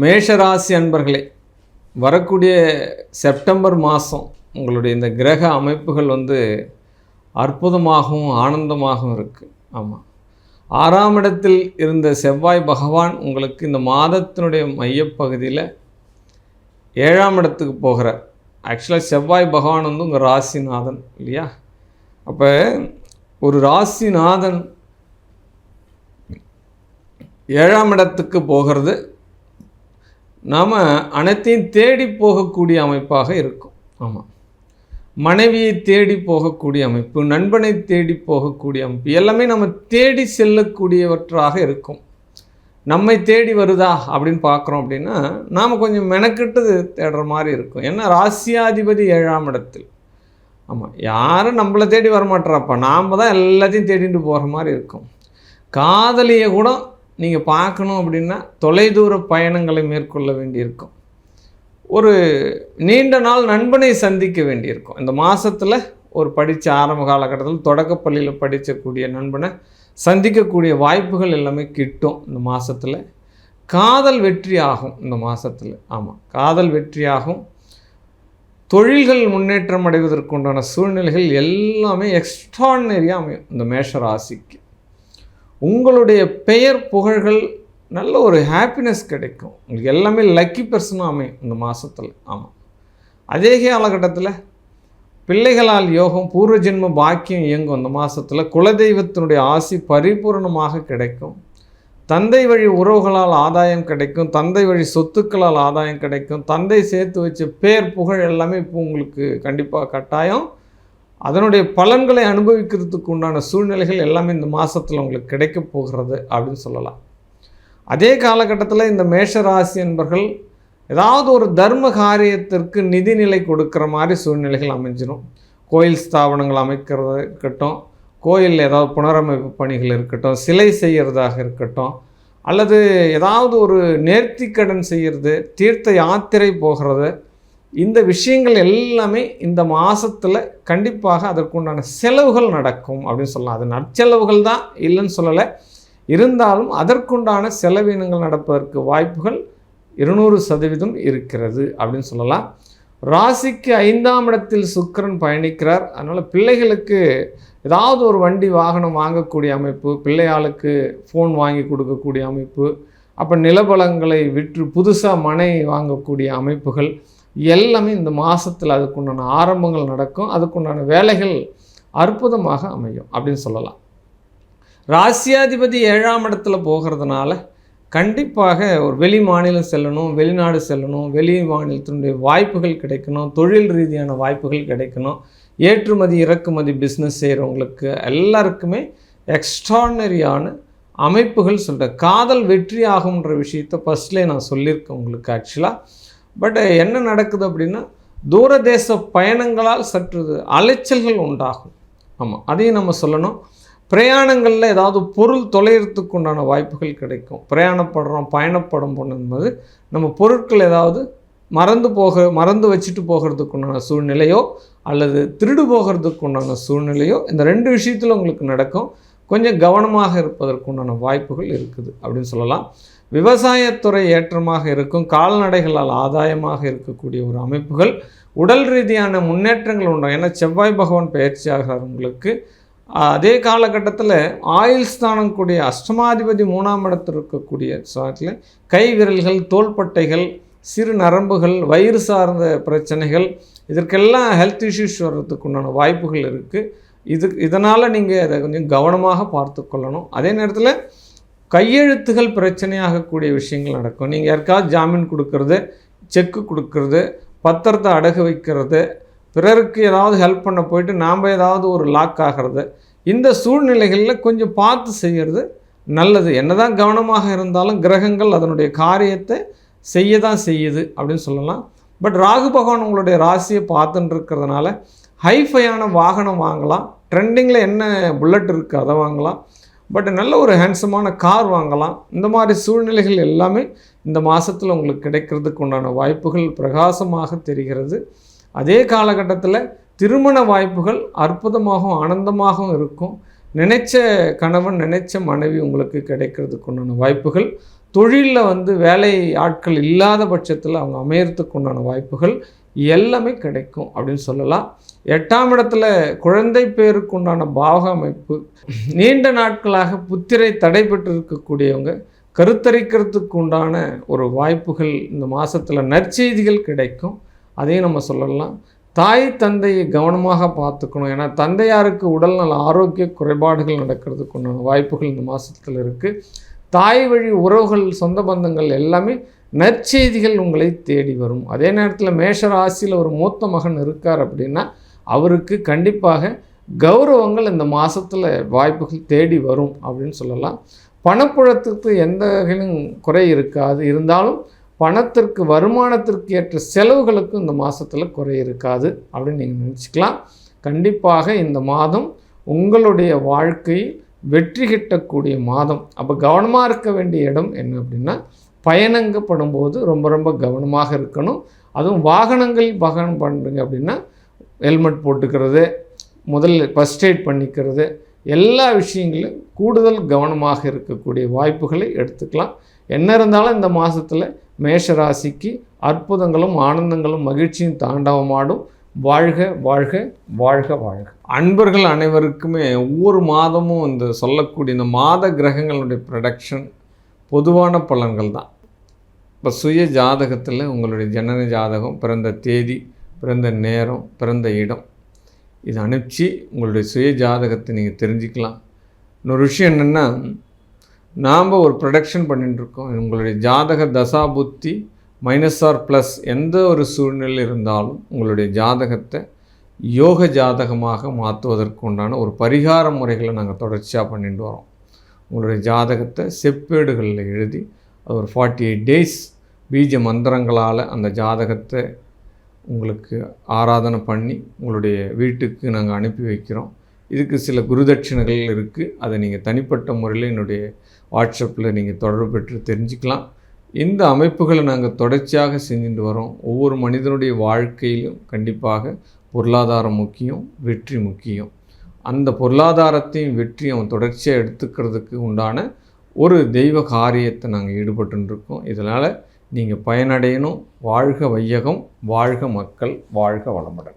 மேஷராசி அன்பர்களே வரக்கூடிய செப்டம்பர் மாதம் உங்களுடைய இந்த கிரக அமைப்புகள் வந்து அற்புதமாகவும் ஆனந்தமாகவும் இருக்குது ஆமாம் ஆறாம் இடத்தில் இருந்த செவ்வாய் பகவான் உங்களுக்கு இந்த மாதத்தினுடைய மையப்பகுதியில் ஏழாம் இடத்துக்கு போகிறார். ஆக்சுவலாக செவ்வாய் பகவான் வந்து உங்கள் ராசிநாதன் இல்லையா? அப்போ ஒரு ராசிநாதன் ஏழாம் இடத்துக்கு போகிறது. நாம் அனைத்தையும் தேடி போகக்கூடிய அமைப்பாக இருக்கும். ஆமாம் மனைவியை தேடி போகக்கூடிய அமைப்பு நண்பனை தேடி போகக்கூடிய அமைப்பு எல்லாமே நம்ம தேடி செல்லக்கூடியவற்றாக இருக்கும். நம்மை தேடி வருதா அப்படின்னு பார்க்குறோம் அப்படின்னா நாம் கொஞ்சம் மெனக்கெட்டு தேடுற மாதிரி இருக்கும். ஏன்னா ராசியாதிபதி ஏழாம் இடத்தில். ஆமாம் யாரும் நம்மளை தேடி வரமாட்டாப்பா நாம் தான் எல்லாத்தையும் தேடிட்டு போகிற மாதிரி இருக்கும். காதலியை கூட நீங்கள் பார்க்கணும் அப்படின்னா தொலைதூர பயணங்களை மேற்கொள்ள வேண்டியிருக்கும். ஒரு நீண்ட நாள் நண்பனை சந்திக்க வேண்டியிருக்கும். இந்த மாதத்தில் ஒரு படித்த ஆரம்ப காலகட்டத்தில் தொடக்கப்பள்ளியில் படிக்கக்கூடிய நண்பனை சந்திக்கக்கூடிய வாய்ப்புகள் எல்லாமே கிட்டும் இந்த மாதத்தில் காதல் வெற்றி ஆகும் இந்த மாதத்தில் ஆமாம் காதல் வெற்றியாகும் தொழில்கள் முன்னேற்றம் அடைவதற்குண்டான சூழ்நிலைகள் எல்லாமே எக்ஸ்ட்ரானரியாக அமையும். இந்த மேஷ ராசிக்கு. உங்களுடைய பெயர் புகழ்கள் நல்ல ஒரு ஹாப்பினஸ் கிடைக்கும். உங்களுக்கு எல்லாமே லக்கி பர்சனாக அமையும் இந்த மாதத்தில் ஆமாம் அதே காலகட்டத்தில் பிள்ளைகளால் யோகம் பூர்வ ஜென்ம பாக்கியம் இயங்கும் அந்த மாதத்தில் குலதெய்வத்தினுடைய ஆசி பரிபூர்ணமாக கிடைக்கும். தந்தை வழி உறவுகளால் ஆதாயம் கிடைக்கும். தந்தை வழி சொத்துக்களால் ஆதாயம் கிடைக்கும். தந்தை சேர்த்து வச்ச பேர் புகழ் எல்லாமே இப்போ உங்களுக்கு கண்டிப்பாக கட்டாயம். அதனுடைய பலன்களை அனுபவிக்கிறதுக்கு உண்டான சூழ்நிலைகள் எல்லாமே இந்த மாதத்தில் உங்களுக்கு கிடைக்க போகிறது அப்படின்னு சொல்லலாம். அதே காலகட்டத்தில் இந்த மேஷ ராசி என்பர்கள் ஏதாவது ஒரு தர்ம காரியத்திற்கு நிதிநிலை கொடுக்குற மாதிரி சூழ்நிலைகள் அமைஞ்சிடும் கோயில் ஸ்தாபனங்கள் அமைக்கிறது இருக்கட்டும் கோயில் ஏதாவது புனரமைப்பு பணிகள் இருக்கட்டும் சிலை செய்கிறதாக இருக்கட்டும் அல்லது ஏதாவது ஒரு நேர்த்திக்கடன் செய்கிறது தீர்த்த யாத்திரை போகிறது இந்த விஷயங்கள் எல்லாமே இந்த மாதத்தில் கண்டிப்பாக அதற்குண்டான செலவுகள் நடக்கும் அப்படின்னு சொல்லலாம். அது நற்செலவுகள் தான் இல்லைன்னு சொல்லலை. இருந்தாலும் அதற்குண்டான செலவினங்கள் நடப்பதற்கு வாய்ப்புகள் இருநூறு சதவீதம் இருக்கிறது அப்படின்னு சொல்லலாம். ராசிக்கு ஐந்தாம் இடத்தில் சுக்கிரன் பயணிக்கிறார். அதனால் பிள்ளைகளுக்கு ஏதாவது ஒரு வண்டி வாகனம் வாங்கக்கூடிய அமைப்பு பிள்ளையாளுக்கு ஃபோன் வாங்கி கொடுக்கக்கூடிய அமைப்பு அப்போ நிலபலங்களை விற்று புதுசாக மனை வாங்கக்கூடிய அமைப்புகள் எல்லாமே இந்த மாதத்தில் அதுக்குண்டான ஆரம்பங்கள் நடக்கும் அதுக்குண்டான வேலைகள் அற்புதமாக அமையும் அப்படின்னு சொல்லலாம். ராசியாதிபதி ஏழாம் இடத்துல போகிறதுனால கண்டிப்பாக ஒரு வெளி மாநிலம் செல்லணும் வெளிநாடு செல்லணும் வெளி மாநிலத்தினுடைய வாய்ப்புகள் கிடைக்கணும் தொழில் ரீதியான வாய்ப்புகள் கிடைக்கணும் ஏற்றுமதி இறக்குமதி பிஸ்னஸ் செய்கிறவங்களுக்கு எல்லாருக்குமே எக்ஸ்ட்ரானரியான அமைப்புகள் சொல்கிறேன் காதல் வெற்றி ஆகுன்ற விஷயத்தை ஃபஸ்ட்லேயே நான் சொல்லியிருக்கேன் உங்களுக்கு ஆக்சுவலாக பட் eh, என்ன நடக்குது அப்படின்னா தூரதேச பயணங்களால் சற்று அலைச்சல்கள் உண்டாகும். ஆமாம் அதையும் நம்ம சொல்லணும். பிரயாணங்களில் ஏதாவது பொருள் தொலைகிறதுக்கு உண்டான வாய்ப்புகள் கிடைக்கும். பிரயாணப்படுறோம் பயணப்படும் போது நம்ம பொருட்கள் ஏதாவது மறந்து போக மறந்து வச்சுட்டு போகிறதுக்கு உண்டான சூழ்நிலையோ அல்லது திருடு போகிறதுக்கு உண்டான சூழ்நிலையோ இந்த ரெண்டு விஷயத்தில் உங்களுக்கு நடக்கும். கொஞ்சம் கவனமாக இருப்பதற்கு உண்டான வாய்ப்புகள் இருக்குது அப்படின்னு சொல்லலாம். விவசாயத்துறை ஏற்றமாக இருக்கும் கால்நடைகளால் ஆதாயமாக இருக்கக்கூடிய ஒரு அமைப்புகள் உடல் ரீதியான முன்னேற்றங்கள் உண்டு. ஏன்னா செவ்வாய் பகவான் பயிற்சியாகிறார் உங்களுக்கு. அதே காலகட்டத்தில் ஆயுள் ஸ்தானம் கூடிய அஷ்டமாதிபதி மூணாம் இடத்தில் இருக்கக்கூடிய சாட்டில் கை விரல்கள் தோள்பட்டைகள் சிறு நரம்புகள் வயிறு சார்ந்த பிரச்சனைகள் இதற்கெல்லாம் ஹெல்த் இஷ்யூஸ் வர்றதுக்கு உண்டான வாய்ப்புகள் இருக்குது இது இதனால் நீங்கள் அதை கொஞ்சம் கவனமாக பார்த்து கொள்ளணும். அதே நேரத்தில் கையெழுத்துகள் பிரச்சனையாகக்கூடிய விஷயங்கள் நடக்கும். நீங்கள் யாருக்காவது ஜாமீன் கொடுக்கறது செக்கு கொடுக்கறது பத்திரத்தை அடகு வைக்கிறது பிறருக்கு ஏதாவது ஹெல்ப் பண்ண போயிட்டு நாம் ஏதாவது ஒரு லாக் ஆகிறது இந்த சூழ்நிலைகளில் கொஞ்சம் பார்த்து செய்கிறது நல்லது. என்னதான் கவனமாக இருந்தாலும் கிரகங்கள் அதனுடைய காரியத்தை செய்ய தான் செய்யுது அப்படின்னு சொல்லலாம். பட் ராகு பகவான் உங்களுடைய ராசியை பார்த்துட்டு இருக்கிறதுனால ஹைஃபையான வாகனம் வாங்கலாம். ட்ரெண்டிங்கில் என்ன புல்லட் இருக்குது அதை வாங்கலாம். பட் நல்ல ஒரு ஹேண்ட்ஸமான கார் வாங்கலாம். இந்த மாதிரி சூழ்நிலைகள் எல்லாமே இந்த மாதத்தில் உங்களுக்கு கிடைக்கிறதுக்கு உண்டான வாய்ப்புகள் பிரகாசமாக தெரிகிறது. அதே காலகட்டத்தில் திருமண வாய்ப்புகள் அற்புதமாகவும் ஆனந்தமாகவும் இருக்கும். நினைச்ச கணவன் நினைச்ச மனைவி உங்களுக்கு கிடைக்கிறதுக்கு உண்டான வாய்ப்புகள். தொழிலில் வந்து வேலை ஆட்கள் இல்லாத பட்சத்தில் அவங்க அமையறதுக்கு உண்டான வாய்ப்புகள். எல்லாமே கிடைக்கும் அப்படின்னு சொல்லலாம். எட்டாம் இடத்துல குழந்தை பேருக்கு உண்டான பாவக அமைப்பு நீண்ட நாட்களாக புத்திரை தடைபெற்றிருக்கக்கூடியவங்க கருத்தரிக்கிறதுக்கு உண்டான ஒரு வாய்ப்புகள் இந்த மாதத்தில் நற்செய்திகள் கிடைக்கும். அதையும் நம்ம சொல்லலாம். தாய் தந்தையை கவனமாக பார்த்துக்கணும். ஏன்னா தந்தையாருக்கு உடல்நல ஆரோக்கிய குறைபாடுகள் நடக்கிறதுக்கு உண்டான வாய்ப்புகள் இந்த மாதத்தில் இருக்குது தாய் வழி உறவுகள் சொந்த பந்தங்கள் எல்லாமே நற்செய்திகள் உங்களை தேடி வரும். அதே நேரத்தில் மேஷ ராசியில் ஒரு மூத்த மகன் இருக்கார் அப்படின்னா அவருக்கு கண்டிப்பாக கௌரவங்கள் இந்த மாதத்தில் வாய்ப்புகள் தேடி வரும் அப்படின்னு சொல்லலாம். பணப்புழத்துக்கு எந்த வகையிலும் குறை இருக்காது. இருந்தாலும் பணத்திற்கு வருமானத்திற்கு ஏற்ற செலவுகளுக்கும் இந்த மாதத்தில் குறை இருக்காது அப்படின்னு நீங்கள் நினச்சிக்கலாம். கண்டிப்பாக இந்த மாதம் உங்களுடைய வாழ்க்கையில் வெற்றி கிட்டக்கூடிய மாதம். அப்போ கவனமாக இருக்க வேண்டிய இடம் என்ன அப்படின்னா பயணங்கப்படும் போது ரொம்ப ரொம்ப கவனமாக இருக்கணும். அதுவும் வாகனங்கள் வாகனம் பண்ணுறீங்க அப்படின்னா ஹெல்மெட் போட்டுக்கிறது முதல்ல ஃபஸ்ட் எய்ட் பண்ணிக்கிறது எல்லா விஷயங்களும் கூடுதல் கவனமாக இருக்கக்கூடிய வாய்ப்புகளை எடுத்துக்கலாம். என்ன இருந்தாலும் இந்த மாதத்தில் மேஷ ராசிக்கு அற்புதங்களும் ஆனந்தங்களும் மகிழ்ச்சியும் தாண்டவமாடும். வாழ்க வாழ்க வாழ்க வாழ்க. அன்பர்கள் அனைவருக்குமே ஒவ்வொரு மாதமும் இந்த சொல்லக்கூடிய இந்த மாத கிரகங்களுடைய ப்ரொடக்ஷன் பொதுவான பலன்கள் தான். இப்போ சுய ஜாதகத்தில் உங்களுடைய ஜனன ஜாதகம் பிறந்த தேதி பிறந்த நேரம் பிறந்த இடம் இது அனுப்பிச்சு உங்களுடைய சுய ஜாதகத்தை நீங்கள் தெரிஞ்சுக்கலாம். இன்னொரு விஷயம் என்னென்னா நாம் ஒரு ப்ரொடக்ஷன் பண்ணிட்டுருக்கோம். உங்களுடைய ஜாதக தசா புத்தி மைனஸ் ஆர் ப்ளஸ் எந்த ஒரு சூழ்நிலை இருந்தாலும் உங்களுடைய ஜாதகத்தை யோக ஜாதகமாக மாற்றுவதற்கு உண்டான ஒரு பரிகார முறைகளை நாங்கள் தொடர்ச்சியாக பண்ணிட்டு வரோம். உங்களுடைய ஜாதகத்தை செப்பேடுகளில் எழுதி ஒரு ஃபார்ட்டி எயிட் டேஸ் பீஜ மந்திரங்களால் அந்த ஜாதகத்தை உங்களுக்கு ஆராதனை பண்ணி உங்களுடைய வீட்டுக்கு நாங்கள் அனுப்பி வைக்கிறோம். இதுக்கு சில குருதட்சிணைகள் இருக்குது அதை நீங்கள் தனிப்பட்ட முறையில் என்னுடைய வாட்ஸ்அப்பில் நீங்கள் தொடர்பு பெற்று தெரிஞ்சுக்கலாம். இந்த அமைப்புகளை நாங்கள் தொடர்ச்சியாக செஞ்சுட்டு வரோம். ஒவ்வொரு மனிதனுடைய வாழ்க்கையிலும் கண்டிப்பாக பொருளாதாரம் முக்கியம் வெற்றி முக்கியம். அந்த பொருளாதாரத்தையும் வெற்றியும் அவன் தொடர்ச்சியாக எடுத்துக்கிறதுக்கு உண்டான ஒரு தெய்வ காரியத்தை நாங்கள் ஈடுபட்டுருக்கோம். இதனால் நீங்கள் பயனடையணும். வாழ்க வையகம் வாழ்க மக்கள் வாழ்க வளமுடன்.